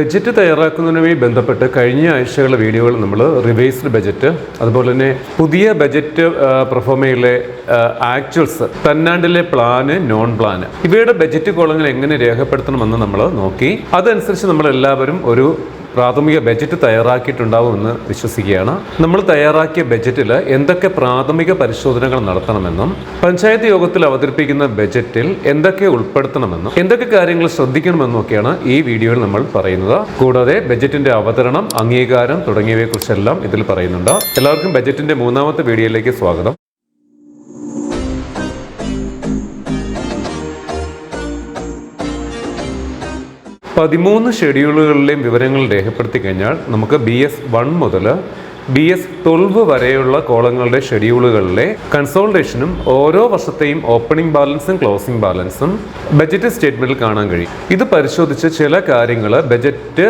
Budget തയ്യാറാക്കുന്നതിനുമായി ബന്ധപ്പെട്ട് കഴിഞ്ഞ ആഴ്ചകളിലെ വീഡിയോകൾ നമ്മൾ റിവൈസ്ഡ് ബജറ്റ് അതുപോലെ തന്നെ പുതിയ ബജറ്റ് പെർഫോമയിലെ ആക്ച്വൽസ് തന്നാണ്ടിലെ പ്ലാന് നോൺ പ്ലാന് ഇവയുടെ ബജറ്റ് കോളങ്ങൾ എങ്ങനെ രേഖപ്പെടുത്തണമെന്ന് നമ്മൾ നോക്കി. അതനുസരിച്ച് നമ്മൾ എല്ലാവരും ഒരു പ്രാഥമിക ബജറ്റ് തയ്യാറാക്കിയിട്ടുണ്ടാവുമെന്ന് വിശ്വസിക്കുകയാണ്. നമ്മൾ തയ്യാറാക്കിയ ബജറ്റിൽ എന്തൊക്കെ പ്രാഥമിക പരിശോധനകൾ നടത്തണമെന്നും പഞ്ചായത്ത് യോഗത്തിൽ അവതരിപ്പിക്കുന്ന ബജറ്റിൽ എന്തൊക്കെ ഉൾപ്പെടുത്തണമെന്നും എന്തൊക്കെ കാര്യങ്ങൾ ശ്രദ്ധിക്കണമെന്നും ഒക്കെയാണ് ഈ വീഡിയോയിൽ നമ്മൾ പറയുന്നത്. കൂടാതെ ബജറ്റിന്റെ അവതരണം അംഗീകാരം തുടങ്ങിയവയെക്കുറിച്ചെല്ലാം ഇതിൽ പറയുന്നുണ്ട്. എല്ലാവർക്കും ബജറ്റിന്റെ മൂന്നാമത്തെ വീഡിയോയിലേക്ക് സ്വാഗതം. പതിമൂന്ന് ഷെഡ്യൂളുകളിലെയും വിവരങ്ങൾ രേഖപ്പെടുത്തി കഴിഞ്ഞാൽ നമുക്ക് ബി എസ് വൺ മുതൽ ബി എസ് ട്വൽവ് വരെയുള്ള കോളങ്ങളുടെ ഷെഡ്യൂളുകളിലെ കൺസോൾട്ടേഷനും ഓരോ വർഷത്തെയും ഓപ്പണിംഗ് ബാലൻസും ക്ലോസിംഗ് ബാലൻസും ബജറ്റ് സ്റ്റേറ്റ്മെന്റിൽ കാണാൻ കഴിയും. ഇത് പരിശോധിച്ച് ചില കാര്യങ്ങൾ ബജറ്റ്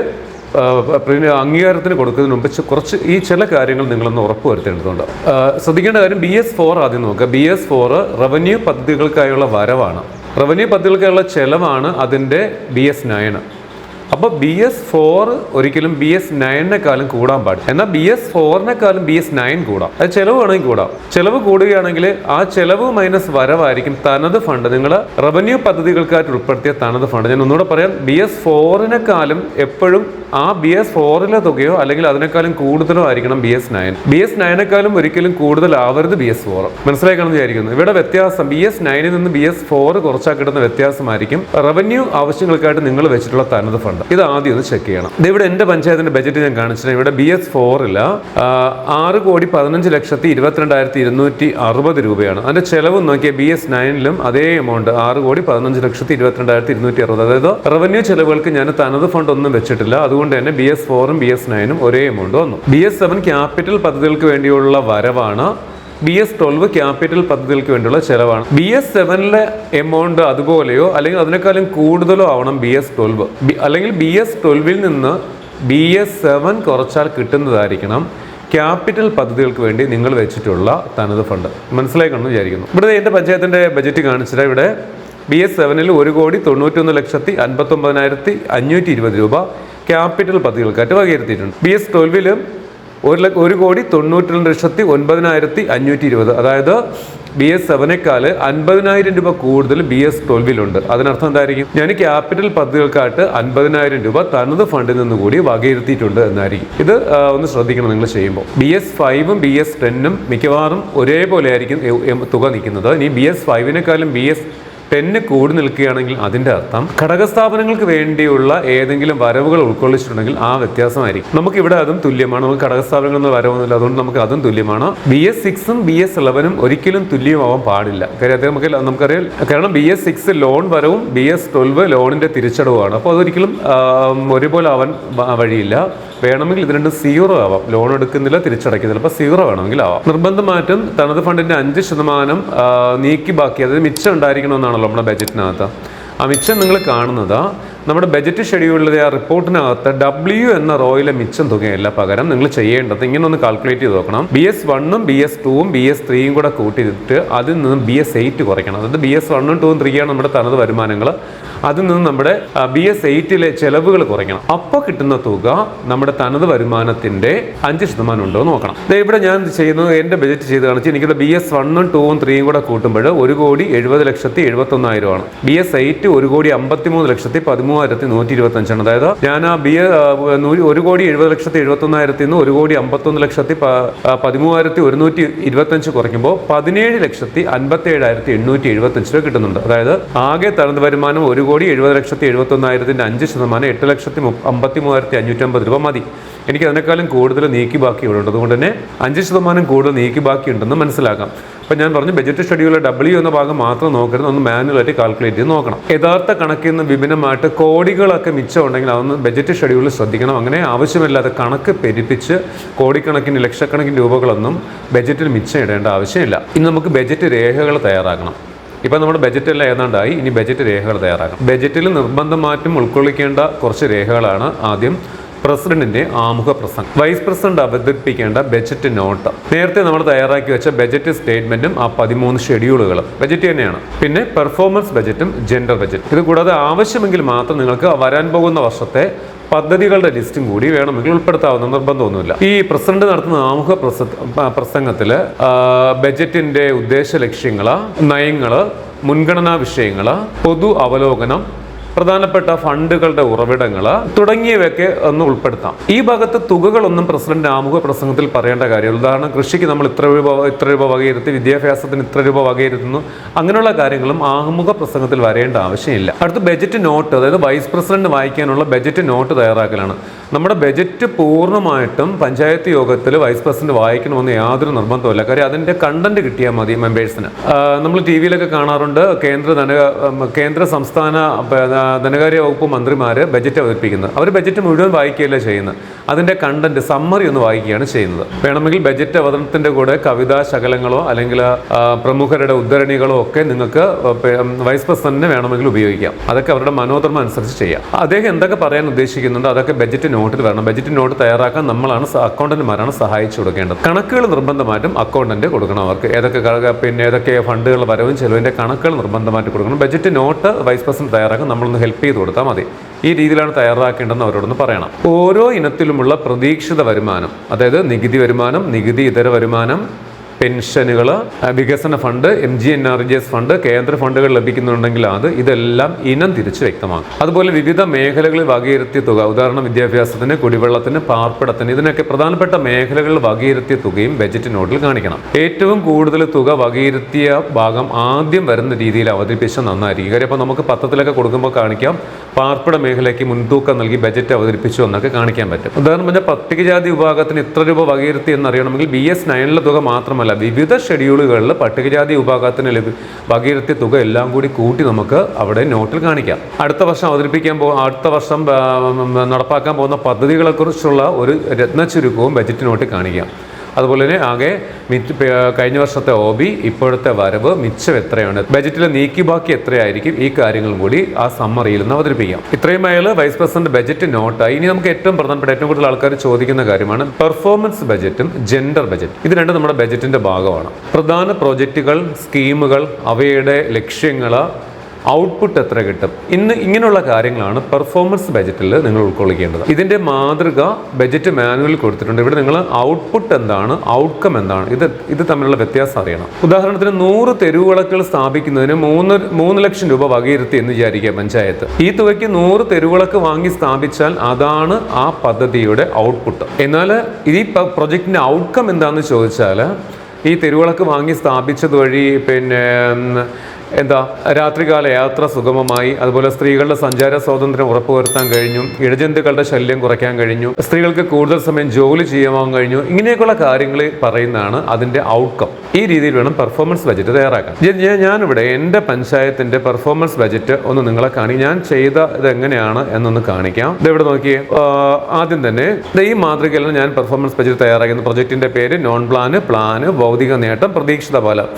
അംഗീകാരത്തിന് കൊടുക്കുന്നതിന് മുമ്പ് കുറച്ച് ഈ ചില കാര്യങ്ങൾ നിങ്ങളൊന്ന് ഉറപ്പ് വരുത്തേണ്ടതുണ്ട്. ശ്രദ്ധിക്കേണ്ട കാര്യം ബി എസ് ഫോർ ആദ്യം നോക്കുക. ബി എസ് ഫോർ റവന്യൂ പദ്ധതികൾക്കായുള്ള വരവാണ്. റവന്യൂ പദ്ധതികൾക്കായുള്ള ചെലവാണ് അതിന്റെ ബി എസ് നയന്. അപ്പോൾ ബി എസ് ഫോർ ഒരിക്കലും ബി എസ് നയനേക്കാളും കൂടാൻ പാടില്ല എന്നാൽ ബി എസ് ഫോറിനേക്കാളും ബി എസ് നയൻ കൂടാം അത് ചെലവ് വേണമെങ്കിൽ കൂടാം ചെലവ് കൂടുകയാണെങ്കിൽ ആ ചെലവ് മൈനസ് വരവായിരിക്കും തനത് ഫണ്ട് നിങ്ങൾ റവന്യൂ പദ്ധതികൾക്കായിട്ട് ഉൾപ്പെടുത്തിയ തനത് ഫണ്ട് ഞാൻ ഒന്നുകൂടെ പറയാം ബി എസ് ഫോറിനേക്കാളും എപ്പോഴും ആ ബി എസ് ഫോറിലെ തുകയോ അല്ലെങ്കിൽ അതിനേക്കാളും കൂടുതലോ ആയിരിക്കണം B S nine B S നയനേക്കാളും ഒരിക്കലും കൂടുതലാവരുത് ബി എസ് ഫോർ മനസ്സിലാക്കണം വിചാരിക്കുന്നു ഇവിടെ വ്യത്യാസം ബി എസ് നയനിൽ നിന്ന് ബി എസ് ഫോർ കുറച്ചാക്കിടുന്ന വ്യത്യാസമായിരിക്കും റവന്യൂ ആവശ്യങ്ങൾക്കായിട്ട് നിങ്ങൾ വെച്ചിട്ടുള്ള തനത് ഫണ്ട് ഇത് ആദ്യം ഒന്ന് ചെക്ക് ചെയ്യണം. ഇവിടെ എന്റെ പഞ്ചായത്തിന്റെ ബജറ്റ് ഞാൻ കാണിച്ചില്ല ഇവിടെ ബി എസ് ഫോറിൽ ആറ് കോടി പതിനഞ്ച് ലക്ഷത്തി ഇരുപത്തിരണ്ടായിരത്തി ഇരുന്നൂറ്റി അറുപത് രൂപയാണ്. അതിന്റെ ചെലവ് നോക്കിയാൽ ബി എസ് നയനിലും അതേ എമൗണ്ട് ആറ് കോടി പതിനഞ്ച് ലക്ഷത്തി ഇരുപത്തിരണ്ടായിരത്തി ഇരുന്നൂറ്റി അറുപത്. അതായത് റവന്യൂ ചെലവുകൾക്ക് ഞാൻ തനത് ഫണ്ട് ഒന്നും വെച്ചിട്ടില്ല. അതുകൊണ്ട് തന്നെ ബി എസ് ഫോറും ബി എസ് നയനും ഒരേ എമൗണ്ട് വന്നു. ബി എസ് സെവൻ ക്യാപിറ്റൽ പദ്ധതികൾക്ക് വേണ്ടിയുള്ള വരവാണ് ബി എസ് ട്വൽവ് ക്യാപിറ്റൽ പദ്ധതികൾക്ക് വേണ്ടിയുള്ള ചെലവാണ്. ബി എസ് സെവനിലെ എമൗണ്ട് അതുപോലെയോ അല്ലെങ്കിൽ അതിനേക്കാളും കൂടുതലോ ആവണം ബി എസ് ട്വൽവ് അല്ലെങ്കിൽ ബി എസ് ട്വൽവിൽ നിന്ന് ബി എസ് സെവൻ കുറച്ചാൽ കിട്ടുന്നതായിരിക്കണം ക്യാപിറ്റൽ പദ്ധതികൾക്ക് വേണ്ടി നിങ്ങൾ വെച്ചിട്ടുള്ള തനത് ഫണ്ട് മനസ്സിലാക്കണമെന്ന് വിചാരിക്കുന്നു. ഇവിടെ എന്റെ പഞ്ചായത്തിന്റെ ബജറ്റ് കാണിച്ചിട്ട് ഇവിടെ ബി എസ് സെവനിൽ ഒരു കോടി തൊണ്ണൂറ്റൊന്ന് ലക്ഷത്തി അൻപത്തൊമ്പതിനായിരത്തി അഞ്ഞൂറ്റി ഇരുപത് രൂപ ക്യാപിറ്റൽ പദ്ധതികൾക്കായിട്ട് വകയിരുത്തിയിട്ടുണ്ട്. ബി എസ് ട്വൽവിലും ഒരു ഒരു കോടി തൊണ്ണൂറ്റി രണ്ട് ലക്ഷത്തി ഒൻപതിനായിരത്തി അഞ്ഞൂറ്റി ഇരുപത് അതായത് ബി എസ് സെവനേക്കാൾ അൻപതിനായിരം രൂപ കൂടുതൽ ബി എസ് ട്വൽവിലുണ്ട്. അതിനർത്ഥം എന്തായിരിക്കും? ഞാൻ ക്യാപിറ്റൽ പദ്ധതികൾക്കായിട്ട് അൻപതിനായിരം രൂപ തനത് ഫണ്ടിൽ നിന്ന് കൂടി വകയിരുത്തിയിട്ടുണ്ട് എന്നായിരിക്കും. ഇത് ഒന്ന് ശ്രദ്ധിക്കണം നിങ്ങൾ ചെയ്യുമ്പോൾ. ബി എസ് ഫൈവും ബി എസ് ടെന്നും മിക്കവാറും ഒരേപോലെ ആയിരിക്കും തുക നിൽക്കുന്നത്. ഇനി ബി എസ് ഫൈവിനേക്കാളും ബി എസ് ടെന്ന് കൂടി നിൽക്കുകയാണെങ്കിൽ അതിന്റെ അർത്ഥം ഘടകസ്ഥാപനങ്ങൾക്ക് വേണ്ടിയുള്ള ഏതെങ്കിലും വരവുകൾ ഉൾക്കൊള്ളിച്ചിട്ടുണ്ടെങ്കിൽ ആ വ്യത്യാസമായിരിക്കും. നമുക്ക് ഇവിടെ അതും തുല്യമാണ്. നമുക്ക് ഘടകസ്ഥാപനങ്ങളിൽ നിന്ന് വരവൊന്നുമില്ല അതുകൊണ്ട് നമുക്ക് അതും തുല്യമാണ്. ബി എസ് സിക്സും ബി എസ് ഇലവനും ഒരിക്കലും തുല്യമാവാൻ പാടില്ല. കാര്യം അദ്ദേഹം നമുക്ക് നമുക്കറിയാം. കാരണം ബി എസ് സിക്സ് ലോൺ വരവും ബി എസ് ട്വൽവ് ലോണിന്റെ തിരിച്ചടവുമാണ്. അപ്പോൾ അതൊരിക്കലും ഒരുപോലെ ആവാൻ വഴിയില്ല. വേണമെങ്കിൽ ഇത് രണ്ടും സീറോ ആവാം. ലോൺ എടുക്കുന്നില്ല തിരിച്ചടയ്ക്കുന്നില്ല. അപ്പോൾ സീറോ വേണമെങ്കിൽ ആവാം. നിർബന്ധമായിട്ടും തനത് ഫണ്ടിന്റെ അഞ്ച് ശതമാനം നീക്കി ബാക്കി അതായത് മിച്ചം ഉണ്ടായിരിക്കണമെന്നാണല്ലോ നമ്മുടെ ബജറ്റിനകത്ത് ആ മിച്ചം നിങ്ങൾ കാണുന്നത് നമ്മുടെ ബജറ്റ് ഷെഡ്യൂളിലെ ആ റിപ്പോർട്ടിനകത്ത് ഡബ്ല്യു എന്ന റോയിലെ മിച്ചം തുകയല്ല പകരം നിങ്ങൾ ചെയ്യേണ്ടത് ഇങ്ങനെ ഒന്ന് കാൽക്കുലേറ്റ് ചെയ്ത് നോക്കണം. ബി എസ് വണ്ണും ബി എസ് ടൂവും ബി എസ് ത്രീയും കൂടെ കൂട്ടിയിട്ട് അതിൽ നിന്ന് ബി എസ് എയ്റ്റ് കുറയ്ക്കണം. അതായത് ബി എസ് വണ്ണും ടൂവും ത്രീയാണ് നമ്മുടെ തനത് വരുമാനങ്ങൾ. അതിൽ നിന്ന് നമ്മുടെ ബി എസ് എയ്റ്റിലെ ചെലവുകൾ കുറയ്ക്കണം. അപ്പോൾ കിട്ടുന്ന തുക നമ്മുടെ തനത് വരുമാനത്തിന്റെ അഞ്ച് ശതമാനം ഉണ്ടോ എന്ന് നോക്കണം. ഇവിടെ ഞാൻ ചെയ്യുന്നത് എന്റെ ബജറ്റ് ചെയ്ത് കാണിച്ച് എനിക്കത് ബി എസ് വണ്ണും ടൂവും ത്രീയും കൂടെ കൂട്ടുമ്പോൾ ഒരു കോടി എഴുപത് ലക്ഷത്തി എഴുപത്തൊന്നായിരമാണ് ബി എസ് എയ്റ്റ് ഒരു കോടി അമ്പത്തിമൂന്ന് ലക്ഷത്തി പതിമൂവായിരത്തി നൂറ്റി ഇരുപത്തഞ്ചാണ് അതായത് ഞാൻ ആ ബി എ ഒരു കോടി എഴുപത് ലക്ഷത്തി എഴുപത്തൊന്നായിരത്തി നിന്ന് ഒരു കോടി അമ്പത്തൊന്ന് ലക്ഷത്തി പതിമൂവായിരത്തി ഒരുന്നൂറ്റി ഇരുപത്തഞ്ച് കുറയ്ക്കുമ്പോൾ പതിനേഴ് ലക്ഷത്തി അൻപത്തി ഏഴായിരത്തി എണ്ണൂറ്റി എഴുപത്തഞ്ച് രൂപ കിട്ടുന്നുണ്ട്. അതായത് ആകെ തനത് വരുമാനം ഒരു കോടി എഴുപത് ലക്ഷത്തി എഴുപത്തൊന്നായിരത്തിന്റെ അഞ്ച് ശതമാനം എട്ട് ലക്ഷത്തി അമ്പത്തി മൂവായിരത്തി അഞ്ഞൂറ്റമ്പത് രൂപ മതി. എനിക്ക് അതിനേക്കാളും കൂടുതൽ നീക്കി ബാക്കി ഉണ്ട് അതുകൊണ്ട് തന്നെ അഞ്ച് ശതമാനം കൂടുതൽ നീക്കി ബാക്കി ഉണ്ടെന്ന് മനസ്സിലാക്കാം. അപ്പം ഞാൻ പറഞ്ഞു ബജറ്റ് ഷെഡ്യൂളിലെ ഡബ്ല്യു എന്ന ഭാഗം മാത്രം നോക്കരുത്. ഒന്ന് മാനുവലായിട്ട് കാൽക്കുലേറ്റ് ചെയ്ത് നോക്കണം. യഥാർത്ഥ കണക്കിൽ നിന്ന് വിഭിന്നമായിട്ട് കോടികളൊക്കെ മിച്ചം ഉണ്ടെങ്കിൽ അതൊന്ന് ബജറ്റ് ഷെഡ്യൂളിൽ ശ്രദ്ധിക്കണം. അങ്ങനെ ആവശ്യമില്ലാതെ കണക്ക് പെരുപ്പിച്ച് കോടിക്കണക്കിന് ലക്ഷക്കണക്കിന് രൂപകളൊന്നും ബജറ്റിൽ മിച്ചം ഇടേണ്ട ആവശ്യമില്ല. ഇനി നമുക്ക് ബജറ്റ് രേഖകൾ തയ്യാറാക്കണം. ഇപ്പം നമ്മുടെ ബജറ്റെല്ലാം ഏതാണ്ടായി? ഇനി ബജറ്റ് രേഖകൾ തയ്യാറാക്കണം. ബജറ്റിൽ നിർബന്ധമായിട്ടും ഉൾക്കൊള്ളിക്കേണ്ട കുറച്ച് രേഖകളാണ് ആദ്യം. പ്രസിഡന്റിന്റെ ആമുഖ പ്രസംഗം. വൈസ് പ്രസിഡന്റ് അവതരിപ്പിക്കേണ്ട ബജറ്റ് നോട്ട്. നേരത്തെ നമ്മൾ തയ്യാറാക്കി വെച്ച ബജറ്റ് സ്റ്റേറ്റ്മെന്റും ആ പതിമൂന്ന് ഷെഡ്യൂളുകളും. ബജറ്റ് തന്നെയാണ്. പിന്നെ പെർഫോമൻസ് ബജറ്റും ജെൻഡർ ബജറ്റ്. ഇത് കൂടാതെ ആവശ്യമെങ്കിൽ മാത്രം നിങ്ങൾക്ക് വരാൻ പോകുന്ന വർഷത്തെ പദ്ധതികളുടെ ലിസ്റ്റും കൂടി വേണമെങ്കിൽ ഉൾപ്പെടുത്താവുന്ന നിർബന്ധമൊന്നുമില്ല. ഈ പ്രസിഡന്റ് നടത്തുന്ന ആമുഖ പ്രസംഗത്തിൽ ബജറ്റിന്റെ ഉദ്ദേശ ലക്ഷ്യങ്ങൾ നയങ്ങൾ മുൻഗണനാ വിഷയങ്ങൾ പൊതു അവലോകനം പ്രധാനപ്പെട്ട ഫണ്ടുകളുടെ ഉറവിടങ്ങൾ തുടങ്ങിയവയൊക്കെ ഒന്ന് ഉൾപ്പെടുത്താം. ഈ ഭാഗത്ത് തുകകളൊന്നും പ്രസിഡന്റ് ആമുഖ പ്രസംഗത്തിൽ പറയേണ്ട കാര്യമില്ല. ഉദാഹരണം കൃഷിക്ക് നമ്മൾ ഇത്ര രൂപ ഇത്ര രൂപ വകയിരുത്തി വിദ്യാഭ്യാസത്തിന് ഇത്ര രൂപ വകയിരുത്തുന്നു. അങ്ങനെയുള്ള കാര്യങ്ങളും ആമുഖ പ്രസംഗത്തിൽ വരേണ്ട ആവശ്യമില്ല. അടുത്ത ബജറ്റ് നോട്ട് അതായത് വൈസ് പ്രസിഡന്റ് വായിക്കാനുള്ള ബജറ്റ് നോട്ട് തയ്യാറാക്കലാണ്. നമ്മുടെ ബജറ്റ് പൂർണമായിട്ടും പഞ്ചായത്ത് യോഗത്തിൽ വൈസ് പ്രസിഡന്റ് വായിക്കണമെന്ന് യാതൊരു നിർബന്ധമില്ല കാര്യം അതിന്റെ കണ്ടന്റ് കിട്ടിയാൽ മതി മെമ്പേഴ്സിന് നമ്മൾ ടി വിയിലൊക്കെ കാണാറുണ്ട്. കേന്ദ്ര ധന കേന്ദ്ര സംസ്ഥാന ധനകാര്യ വകുപ്പ് മന്ത്രിമാർ ബജറ്റ് അവതരിപ്പിക്കുന്നത് അവർ ബജറ്റ് മുഴുവൻ വായിക്കുകയല്ല ചെയ്യുന്നത്? അതിന്റെ കണ്ടന്റ് സമ്മറി ഒന്ന് വായിക്കുകയാണ് ചെയ്യുന്നത്. വേണമെങ്കിൽ ബജറ്റ് അവതരണത്തിന്റെ കൂടെ കവിതാ ശകലങ്ങളോ അല്ലെങ്കിൽ പ്രമുഖരുടെ ഉദ്ധരണികളോ ഒക്കെ നിങ്ങൾക്ക് വൈസ് പ്രസിഡന്റിന് വേണമെങ്കിൽ ഉപയോഗിക്കാം. അതൊക്കെ അവരുടെ മനോധർമ്മം അനുസരിച്ച് ചെയ്യാം. അദ്ദേഹം എന്തൊക്കെ പറയാൻ ഉദ്ദേശിക്കുന്നുണ്ടോ? അതൊക്കെ ബജറ്റ് നോട്ടിൽ വരണം. ബജറ്റ് നോട്ട് തയ്യാറാക്കാൻ നമ്മളാണ് അക്കൗണ്ടന്റ്മാരാണ് സഹായിച്ചു കൊടുക്കേണ്ടത്. കണക്കുകൾ നിർബന്ധമായിട്ടും അക്കൗണ്ടന്റ് കൊടുക്കണം അവർക്ക്. ഏതൊക്കെ പിന്നെ ഏതൊക്കെ ഫണ്ടുകൾ വരവും ചെലവിന്റെ കണക്കുകൾ നിർബന്ധമായിട്ട് കൊടുക്കണം. ബജറ്റ് നോട്ട് വൈസ് പ്രസിഡന്റ് തയ്യാറാക്കാൻ നമ്മളൊന്ന് ഹെൽപ്പ് ചെയ്ത് കൊടുത്താൽ മതി. ഈ രീതിയിലാണ് തയ്യാറാക്കേണ്ടതെന്ന് അവരോടൊന്ന് പറയണം. ഓരോ ഇനത്തിലുമുള്ള പ്രതീക്ഷിത വരുമാനം അതായത് നികുതി വരുമാനം നികുതി ഇതര വരുമാനം പെൻഷനുകൾ വികസന fund M G N R G S fund കേന്ദ്ര ഫണ്ടുകൾ ലഭിക്കുന്നുണ്ടെങ്കിൽ അത് ഇതെല്ലാം ഇനം തിരിച്ച് വ്യക്തമാക്കും. അതുപോലെ വിവിധ മേഖലകളിൽ വകയിരുത്തിയ തുക ഉദാഹരണം വിദ്യാഭ്യാസത്തിന് കുടിവെള്ളത്തിന് പാർപ്പിടത്തിന് ഇതിനൊക്കെ പ്രധാനപ്പെട്ട മേഖലകളിൽ വകയിരുത്തിയ തുകയും ബജറ്റ് നോട്ടിൽ കാണിക്കണം. ഏറ്റവും കൂടുതൽ തുക വകയിരുത്തിയ ഭാഗം ആദ്യം വരുന്ന രീതിയിൽ അവതരിപ്പിച്ചാൽ നന്നായിരിക്കും. കാര്യം അപ്പോൾ നമുക്ക് പത്രത്തിലൊക്കെ കൊടുക്കുമ്പോൾ കാണിക്കാം പാർപ്പിട മേഖലയ്ക്ക് മുൻതൂക്കം നൽകി ബജറ്റ് അവതരിപ്പിച്ചു എന്നൊക്കെ കാണിക്കാൻ പറ്റും. ഉദാഹരണം പറഞ്ഞാൽ പട്ടികജാതി വിഭാഗത്തിന് ഇത്ര രൂപ വകയിരുത്തി എന്നറിയണമെങ്കിൽ ബി എസ് നയനിലെ തുക മാത്രമല്ല വിവിധ ഷെഡ്യൂളുകളിൽ പട്ടികജാതി വിഭാഗത്തിന് ലഭി ഭഗീരഥ തുക എല്ലാം കൂടി കൂട്ടി നമുക്ക് അവിടെ നോട്ടിൽ കാണിക്കാം. അടുത്ത വർഷം അവതരിപ്പിക്കാൻ പോ അടുത്ത വർഷം നടപ്പാക്കാൻ പോകുന്ന പദ്ധതികളെക്കുറിച്ചുള്ള ഒരു രത്ന ചുരുക്കവും ബജറ്റ് നോട്ടിൽ കാണിക്കാം. അതുപോലെ തന്നെ ആകെ കഴിഞ്ഞ വർഷത്തെ ഒ ബി ഇപ്പോഴത്തെ വരവ് മിച്ചം എത്രയാണ്? ബജറ്റിലെ നീക്കി ബാക്കി എത്രയായിരിക്കും? ഈ കാര്യങ്ങളും കൂടി ആ സമ്മറിയിൽ നിന്ന് അവതരിപ്പിക്കാം. ഇത്രയും അയാൾ വൈസ് പ്രസിഡന്റ് ബജറ്റ് നോട്ടായി. ഇനി നമുക്ക് ഏറ്റവും പ്രധാനപ്പെട്ട ഏറ്റവും കൂടുതൽ ആൾക്കാർ ചോദിക്കുന്ന കാര്യമാണ് പെർഫോമൻസ് ബജറ്റും ജെൻഡർ ബജറ്റ്. ഇത് രണ്ടും നമ്മുടെ ബജറ്റിന്റെ ഭാഗമാണ്. പ്രധാന പ്രോജക്റ്റുകൾ സ്കീമുകൾ അവയുടെ ലക്ഷ്യങ്ങൾ ഔട്ട്പുട്ട് എത്ര കിട്ടും? ഇന്ന് ഇങ്ങനെയുള്ള കാര്യങ്ങളാണ് പെർഫോമൻസ് ബജറ്റിൽ നിങ്ങൾ ഉൾക്കൊള്ളിക്കേണ്ടത്. ഇതിന്റെ മാതൃക ബജറ്റ് മാനുവൽ കൊടുത്തിട്ടുണ്ട്. ഇവിടെ നിങ്ങൾ ഔട്ട്പുട്ട് എന്താണ് ഔട്ട്കം എന്താണ് ഇത് ഇത് തമ്മിലുള്ള വ്യത്യാസം അറിയണം. ഉദാഹരണത്തിന് നൂറ് തെരുവിളക്കുകൾ സ്ഥാപിക്കുന്നതിന് മൂന്ന് മൂന്ന് ലക്ഷം രൂപ വകയിരുത്തി എന്ന് വിചാരിക്കുക പഞ്ചായത്ത്. ഈ തുകയ്ക്ക് നൂറ് തെരുവിളക്ക് വാങ്ങി സ്ഥാപിച്ചാൽ അതാണ് ആ പദ്ധതിയുടെ ഔട്ട്പുട്ട് എന്നാൽ ഈ പ്രൊജക്ടിന്റെ ഔട്ട്കം എന്താണെന്ന് ചോദിച്ചാൽ ഈ തെരുവിളക്ക് വാങ്ങി സ്ഥാപിച്ചത് വഴി പിന്നെ എന്താ രാത്രികാല യാത്ര സുഗമമായി അതുപോലെ സ്ത്രീകളുടെ സഞ്ചാര സ്വാതന്ത്ര്യം ഉറപ്പുവരുത്താൻ കഴിഞ്ഞു ഇഴജന്തുക്കളുടെ ശല്യം കുറയ്ക്കാൻ കഴിഞ്ഞു സ്ത്രീകൾക്ക് കൂടുതൽ സമയം ജോലി ചെയ്യാൻ കഴിഞ്ഞു ഇങ്ങനെയൊക്കെയുള്ള കാര്യങ്ങൾ പറയുന്നതാണ് അതിന്റെ ഔട്ട്കം ഈ രീതിയിൽ വേണം പെർഫോമൻസ് ബജറ്റ് തയ്യാറാക്കാൻ. ഞാനിവിടെ എന്റെ പഞ്ചായത്തിന്റെ പെർഫോമൻസ് ബജറ്റ് ഒന്ന് നിങ്ങളെ കാണി ഞാൻ ചെയ്ത ഇത് എങ്ങനെയാണ് എന്നൊന്ന് കാണിക്കാം. ഇതെവിടെ നോക്കിയേ ആദ്യം തന്നെ ഈ മാതൃകയിലാണ് ഞാൻ പെർഫോമൻസ് ബജറ്റ് തയ്യാറാക്കുന്ന പ്രൊജക്ടിന്റെ പേര് നോൺ പ്ലാന് പ്ലാന് ഭൗതിക നേട്ടം പ്രതീക്ഷിത ഫലം.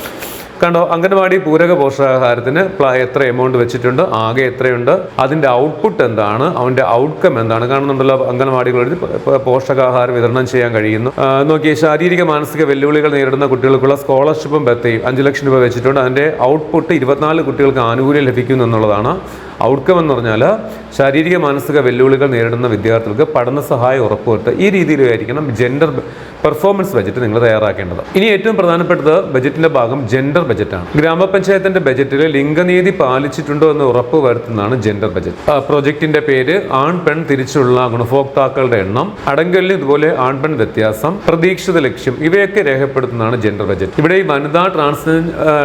കണ്ടോ അംഗൻവാടി പൂരക പോഷകാഹാരത്തിന് എത്ര എമൗണ്ട് വെച്ചിട്ടുണ്ട് ആകെ എത്രയുണ്ട് അതിന്റെ ഔട്ട്പുട്ട് എന്താണ് അവന്റെ ഔട്ട്കം എന്താണ് കാണുന്നുണ്ടല്ലോ അംഗൻവാടികൾ പോഷകാഹാരം വിതരണം ചെയ്യാൻ കഴിയുന്നു. നോക്കിയേ ശാരീരിക മാനസിക വെല്ലുവിളികൾ നേരിടുന്ന കുട്ടികൾക്കുള്ള സ്കോളർഷിപ്പും ബത്തയും. അഞ്ച് ലക്ഷം രൂപ വെച്ചിട്ടുണ്ട് അതിന്റെ ഔട്ട്പുട്ട് ഇരുപത്തിനാല് കുട്ടികൾക്ക് ആനുകൂല്യം ലഭിക്കുന്നു എന്നുള്ളതാണ് ഔട്ട്കം എന്ന് പറഞ്ഞാൽ ശാരീരിക മാനസിക വെല്ലുവിളികൾ നേരിടുന്ന വിദ്യാർത്ഥികൾക്ക് പഠന സഹായം ഉറപ്പുവരുത്തുക ഈ രീതിയിലായിരിക്കണം ജെൻഡർ പെർഫോമൻസ് ബജറ്റ് നിങ്ങൾ തയ്യാറാക്കേണ്ടത്. ഇനി ഏറ്റവും പ്രധാനപ്പെട്ടത് ബജറ്റിന്റെ ഭാഗം ജെൻഡർ ബജറ്റാണ് ഗ്രാമപഞ്ചായത്തിന്റെ ബജറ്റിൽ ലിംഗനീതി പാലിച്ചിട്ടുണ്ടോ എന്ന് ഉറപ്പ് വരുത്തുന്നതാണ് ജെൻഡർ ബജറ്റ് പ്രൊജക്ടിന്റെ പേര് ആൺ പെൺ തിരിച്ചുള്ള ഗുണഭോക്താക്കളുടെ എണ്ണം അടങ്കലിന് ഇതുപോലെ ആൺ പെൺ വ്യത്യാസം പ്രതീക്ഷിത ലക്ഷ്യം ഇവയൊക്കെ രേഖപ്പെടുത്തുന്നതാണ് ജെൻഡർ ബജറ്റ് ഇവിടെ ഈ വനിതാ ട്രാൻസ്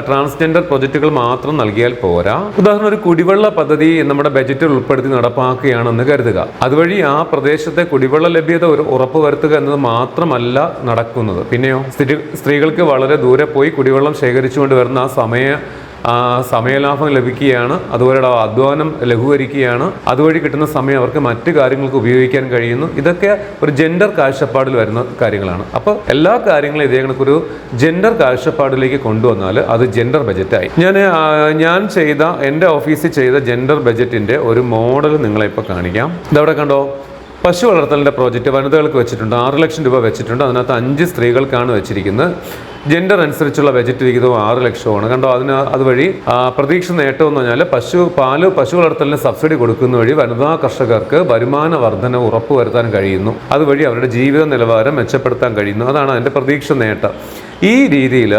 ട്രാൻസ്ജെൻഡർ പ്രൊജക്ടുകൾ മാത്രം നൽകിയാൽ പോരാ. ഉദാഹരണം ഒരു കുടിവെള്ള പദ്ധതി പദ്ധതി നമ്മുടെ ബജറ്റിൽ ഉൾപ്പെടുത്തി നടപ്പാക്കുകയാണെന്ന് കരുതുക. അതുവഴി ആ പ്രദേശത്തെ കുടിവെള്ള ലഭ്യത ഒരു ഉറപ്പുവരുത്തുക എന്നത് മാത്രമല്ല നടക്കുന്നത്. പിന്നെയോ സ്ത്രീ സ്ത്രീകൾക്ക് വളരെ ദൂരെ പോയി കുടിവെള്ളം ശേഖരിച്ചുകൊണ്ട് വരുന്ന ആ സമയ ആ സമയലാഭം ലഭിക്കുകയാണ്. അതുപോലെ അധ്വാനം ലഘൂകരിക്കുകയാണ്. അതുവഴി കിട്ടുന്ന സമയം അവർക്ക് മറ്റു കാര്യങ്ങൾക്ക് ഉപയോഗിക്കാൻ കഴിയുന്നു. ഇതൊക്കെ ഒരു ജെൻഡർ കാഴ്ചപ്പാടിൽ വരുന്ന കാര്യങ്ങളാണ്. അപ്പോൾ എല്ലാ കാര്യങ്ങളും ഇതേ കണക്കൊരു ജെൻഡർ കാഴ്ചപ്പാടിലേക്ക് കൊണ്ടുവന്നാൽ അത് ജെൻഡർ ബജറ്റായി ഞാൻ ഞാൻ ചെയ്ത എന്റെ ഓഫീസിൽ ചെയ്ത ജെൻഡർ ബജറ്റിന്റെ ഒരു മോഡൽ നിങ്ങളെ ഇപ്പോൾ കാണിക്കാം. ഇതവിടെ കണ്ടോ? പശു വളർത്തലിന്റെ പ്രോജക്റ്റ് വനിതകൾക്ക് വെച്ചിട്ടുണ്ട് ആറ് ലക്ഷം രൂപ വെച്ചിട്ടുണ്ട്. അതിനകത്ത് അഞ്ച് സ്ത്രീകൾക്കാണ് വെച്ചിരിക്കുന്നത്. ജെൻഡർ അനുസരിച്ചുള്ള ബജറ്റ് ആറ് ലക്ഷമാണ് കണ്ടോ അതിന് അതുവഴി പ്രതീക്ഷ നേട്ടം എന്ന് പറഞ്ഞാൽ പശു പാൽ പശു വളർത്തലിന് സബ്സിഡി കൊടുക്കുന്ന വഴി വനിതാ കർഷകർക്ക് വരുമാന വർധന ഉറപ്പുവരുത്താൻ കഴിയുന്നു. അതുവഴി അവരുടെ ജീവിത നിലവാരം മെച്ചപ്പെടുത്താൻ കഴിയുന്നു. അതാണ് അതിന്റെ പ്രതീക്ഷ നേട്ടം. ഈ രീതിയിൽ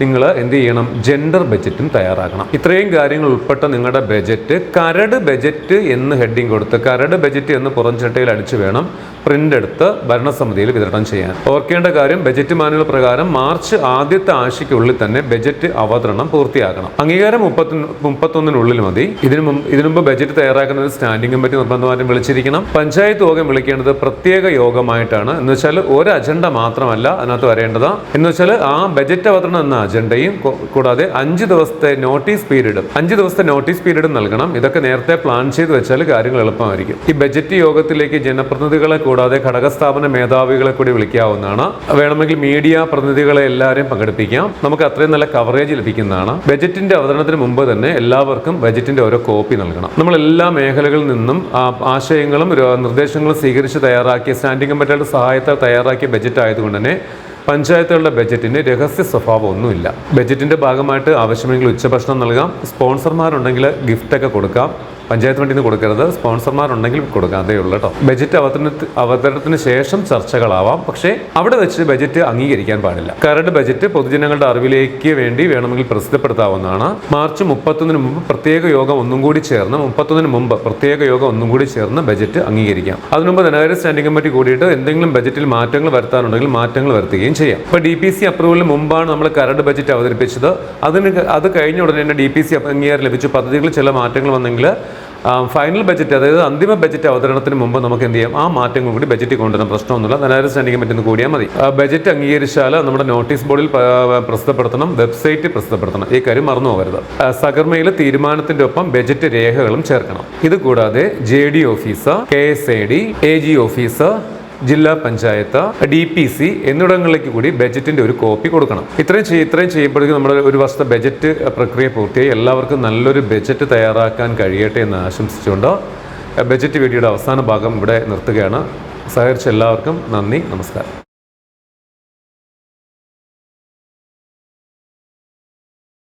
നിങ്ങൾ എന്ത് ചെയ്യണം? ജെൻഡർ ബജറ്റും തയ്യാറാക്കണം. ഇത്രയും കാര്യങ്ങൾ ഉൾപ്പെട്ട നിങ്ങളുടെ ബജറ്റ് കരട് ബജറ്റ് എന്ന് ഹെഡിങ് കൊടുത്ത് കരട് ബജറ്റ് എന്ന് പുറംചട്ടയിൽ അടിച്ചു വേണം. പ്രിന്റ് എടുത്ത് ഭരണസമിതിയിൽ വിതരണം ചെയ്യാൻ. ഓർക്കേണ്ട കാര്യം ബജറ്റ് മാനുവൽ പ്രകാരം മാർച്ച് ആദ്യത്തെ ആഴ്ചയ്ക്കുള്ളിൽ തന്നെ ബജറ്റ് അവതരണം പൂർത്തിയാക്കണം. അംഗീകാരം മുപ്പത്തി മുപ്പത്തൊന്നിനുള്ളിൽ മതി. ഇതിനു മുമ്പ് ഇതിനു മുമ്പ് ബജറ്റ് തയ്യാറാക്കുന്ന ഒരു സ്റ്റാൻഡിംഗ് കമ്മിറ്റി നിർബന്ധമായിട്ടും വിളിച്ചിരിക്കണം. പഞ്ചായത്ത് യോഗം വിളിക്കേണ്ടത് പ്രത്യേക യോഗമായിട്ടാണ്. എന്ന് വെച്ചാൽ ഒരു അജണ്ട മാത്രമല്ല അതിനകത്ത് വരേണ്ടത്. എന്ന് വെച്ചാൽ ആ ബജറ്റ് അവതരണം എന്ന അജണ്ടയും കൂടാതെ അഞ്ച് ദിവസത്തെ നോട്ടീസ് പീരീഡും അഞ്ച് ദിവസത്തെ നോട്ടീസ് പീരീഡും നൽകണം. ഇതൊക്കെ നേരത്തെ പ്ലാൻ ചെയ്ത് വെച്ചാൽ കാര്യങ്ങൾ എളുപ്പമായിരിക്കും. ഈ ബജറ്റ് യോഗത്തിലേക്ക് ജനപ്രതിനിധികളെ കൂടാതെ ഘടകസ്ഥാപന മേധാവികളെ കൂടി വിളിക്കാവുന്നതാണ്. വേണമെങ്കിൽ മീഡിയ പ്രതിനിധികളെ എല്ലാവരെയും പങ്കെടുപ്പിക്കാം. നമുക്ക് അത്രയും നല്ല കവറേജ് ലഭിക്കുന്നതാണ്. ബജറ്റിന്റെ അവതരണത്തിന് മുമ്പ് തന്നെ എല്ലാവർക്കും ബജറ്റിന്റെ ഓരോ കോപ്പി നൽകണം. നമ്മൾ എല്ലാ മേഖലകളിൽ നിന്നും ആശയങ്ങളും നിർദ്ദേശങ്ങളും സ്വീകരിച്ച് തയ്യാറാക്കിയ സ്റ്റാൻഡിംഗ് കമ്മിറ്റിയുടെ സഹായത്താൽ തയ്യാറാക്കിയ ബജറ്റ് ആയതുകൊണ്ട് തന്നെ പഞ്ചായത്തുകളുടെ ബജറ്റിന് രഹസ്യ സ്വഭാവം ഒന്നുമില്ല. ബജറ്റിന്റെ ഭാഗമായിട്ട് ആവശ്യമെങ്കിൽ ഉച്ചഭക്ഷണം നൽകാം. സ്പോൺസർമാരുണ്ടെങ്കിൽ ഗിഫ്റ്റൊക്കെ കൊടുക്കാം. പഞ്ചായത്ത് വണ്ടിയിൽ നിന്ന് കൊടുക്കരുത്. സ്പോൺസർമാരുണ്ടെങ്കിൽ കൊടുക്കാം അതേ ഉള്ളൂ കേട്ടോ. ബജറ്റ് അവതരണ അവതരണത്തിന് ശേഷം ചർച്ചകളാവാം. പക്ഷേ അവിടെ വെച്ച് ബജറ്റ് അംഗീകരിക്കാൻ പാടില്ല. കരട് ബജറ്റ് പൊതുജനങ്ങളുടെ അറിവിലേക്ക് വേണ്ടി വേണമെങ്കിൽ പ്രസിദ്ധപ്പെടുത്താവുന്നതാണ്. മാർച്ച് മുപ്പത്തൊന്നിന് മുമ്പ് പ്രത്യേക യോഗം ഒന്നും കൂടി ചേർന്ന് മുപ്പത്തൊന്നിന് മുമ്പ് പ്രത്യേക യോഗം ഒന്നും കൂടി ചേർന്ന് ബജറ്റ് അംഗീകരിക്കാം. അതിനു മുമ്പ് ധനകാര്യ സ്റ്റാൻഡിംഗ് കമ്മിറ്റി കൂടിയിട്ട് എന്തെങ്കിലും ബജറ്റിൽ മാറ്റങ്ങൾ വരുത്താനുണ്ടെങ്കിൽ മാറ്റങ്ങൾ വരുത്തുകയും ചെയ്യാം. ഇപ്പോൾ ഡി പി സി അപ്രൂവലിന് മുമ്പാണ് നമ്മൾ കരട് ബജറ്റ് അവതരിപ്പിച്ചത്. അതിന് അത് കഴിഞ്ഞ ഉടനെ ഡി പി സി അംഗീകാരം ലഭിച്ചു. പദ്ധതികളിൽ ചില മാറ്റങ്ങൾ വന്നെങ്കിൽ ഫൈനൽ ബജറ്റ് അതായത് അന്തിമ ബജറ്റ് അവതരണത്തിന് മുമ്പ് നമുക്ക് എന്ത് ചെയ്യാം? ആ മാറ്റങ്ങൾ കൂടി ബജറ്റ് കൊണ്ടുവരണം. പ്രശ്നമൊന്നുമില്ല. ധനകാര്യ സ്റ്റാൻഡിംഗ് പറ്റുന്ന കൂടിയാൽ മതി. ബജറ്റ് അംഗീകരിച്ചാൽ നമ്മുടെ നോട്ടീസ് ബോർഡിൽ പ്രസിദ്ധപ്പെടുത്തണം വെബ്സൈറ്റിൽ പ്രസിദ്ധപ്പെടുത്തണം ഈ കാര്യം മറന്നു പോകരുത്. ആ, തീരുമാനത്തിന്റെ ഒപ്പം ബജറ്റ് രേഖകളും ചേർക്കണം. ഇത് കൂടാതെ J D office K S A D A G office ജില്ലാ പഞ്ചായത്ത് ഡി പി സി എന്നിവിടങ്ങളിലേക്ക് കൂടി ബജറ്റിന്റെ ഒരു കോപ്പി കൊടുക്കണം. ഇത്രയും ചെയ് ഇത്രയും ചെയ്യുമ്പോഴേക്കും നമ്മുടെ ഒരു വർഷത്തെ ബജറ്റ് പ്രക്രിയ പൂർത്തിയായി. എല്ലാവർക്കും നല്ലൊരു ബജറ്റ് തയ്യാറാക്കാൻ കഴിയട്ടെ എന്ന് ആശംസിച്ചുകൊണ്ട് ബജറ്റ് വീഡിയോയുടെ അവസാന ഭാഗം ഇവിടെ നിർത്തുകയാണ്. സഹകരിച്ച എല്ലാവർക്കും നന്ദി നമസ്കാരം.